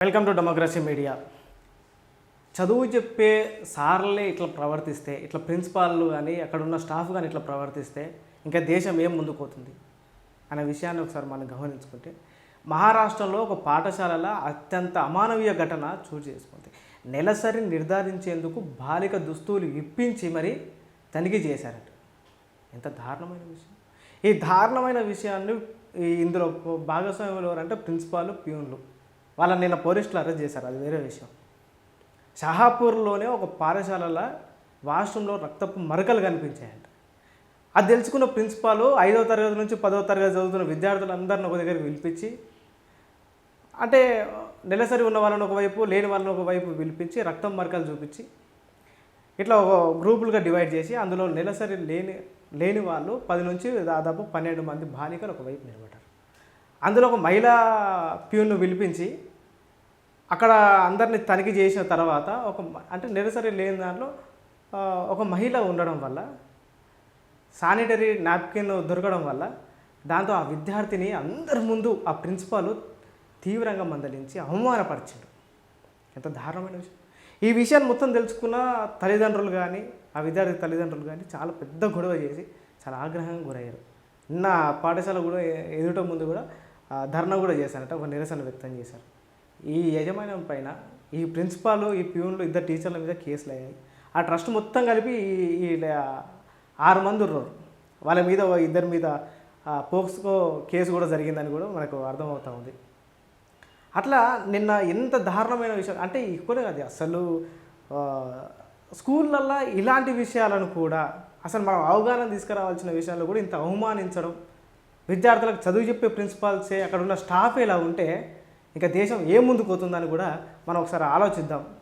Welcome to democracy media చదువు చెప్పే సార్లే ఇట్లా ప్రవర్తిస్తే ఇట్లా ప్రిన్సిపాల్ కానీ అక్కడ ఉన్న స్టాఫ్ కానీ ఇట్లా ప్రవర్తిస్తే ఇంకా దేశం ఏం ముందుకుపోతుంది అనే విషయాన్ని ఒకసారి మనం గమనించుకుంటే మహారాష్ట్రలో ఒక పాఠశాలలో అత్యంత అమానవీయ ఘటన చోటు చేసుకుంది. నెలసరి నిర్ధారించేందుకు బాలిక దుస్తులు ఇప్పించి మరి తనిఖీ చేశారట. ఎంత దారుణమైన విషయం. ఈ దారుణమైన విషయాన్ని ఇందులో భాగస్వామ్యం ఎవరంటే ప్రిన్సిపాల్ ప్యూన్లు వాళ్ళని నిన్న పోలీసులు అరెస్ట్ చేశారు. అది వేరే విషయం. షహాపూర్లోనే ఒక పాఠశాలలో వాష్రూమ్లో రక్తపు మరకలు కనిపించాయంట. అది తెలుసుకున్న ప్రిన్సిపాల్ ఐదో తరగతి నుంచి పదవ తరగతి చదువుతున్న విద్యార్థులందరిని ఒక దగ్గరికి పిలిపించి అంటే నెలసరి ఉన్న వాళ్ళని ఒకవైపు లేని వాళ్ళని ఒకవైపు పిలిపించి రక్తం మరకలు చూపించి ఇట్లా ఒక గ్రూపులుగా డివైడ్ చేసి అందులో నెలసరి లేని లేని వాళ్ళు పది నుంచి దాదాపు పన్నెండు మంది బాలికలు ఒకవైపు నిలబడ్డారు. అందులో ఒక మహిళా ప్యూన్ను పిలిపించి అక్కడ అందరిని తనిఖీ చేసిన తర్వాత ఒక అంటే నెలసరి లేని దాంట్లో ఒక మహిళ ఉండడం వల్ల శానిటరీ నాప్కిన్ దొరకడం వల్ల దాంతో ఆ విద్యార్థిని అందరి ముందు ఆ ప్రిన్సిపాల్ తీవ్రంగా మందలించి అవమానపరిచాడు. ఎంత దారుణమైన విషయం. ఈ విషయాన్ని మొత్తం తెలుసుకున్న తల్లిదండ్రులు కానీ ఆ విద్యార్థి తల్లిదండ్రులు కానీ చాలా పెద్ద గొడవ చేసి చాలా ఆగ్రహంగా గురయ్యారు. నిన్న పాఠశాల కూడా ఎదుట ముందు కూడా ధర్నా కూడా చేశారట ఒక నిరసన వ్యక్తం చేశారు. ఈ యజమానం పైన ఈ ప్రిన్సిపాల్ ఈ ప్యూన్లు ఇద్దరు టీచర్ల మీద కేసులు అయ్యాయి ఆ ట్రస్ట్ మొత్తం కలిపి ఈ- ఆరు మంది ఉన్నారు. వాళ్ళ మీద ఇద్దరి మీద పోక్స్కో కేసు కూడా జరిగిందని కూడా మనకు అర్థమవుతూ ఉంది. అట్లా నిన్న ఎంత దారుణమైన విషయం అంటే ఇక్కడే అది అసలు స్కూళ్ళల్లో ఇలాంటి విషయాలను కూడా అసలు మనం అవగాహన తీసుకురావాల్సిన విషయాల్లో కూడా ఇంత అవమానించడం విద్యార్థులకు చదువు చెప్పే ప్రిన్సిపాల్సే అక్కడ ఉన్న స్టాఫ్ ఇలా ఉంటే ఇంకా దేశం ఏ ముందుకు పోతుందని కూడా మనం ఒకసారి ఆలోచిద్దాం.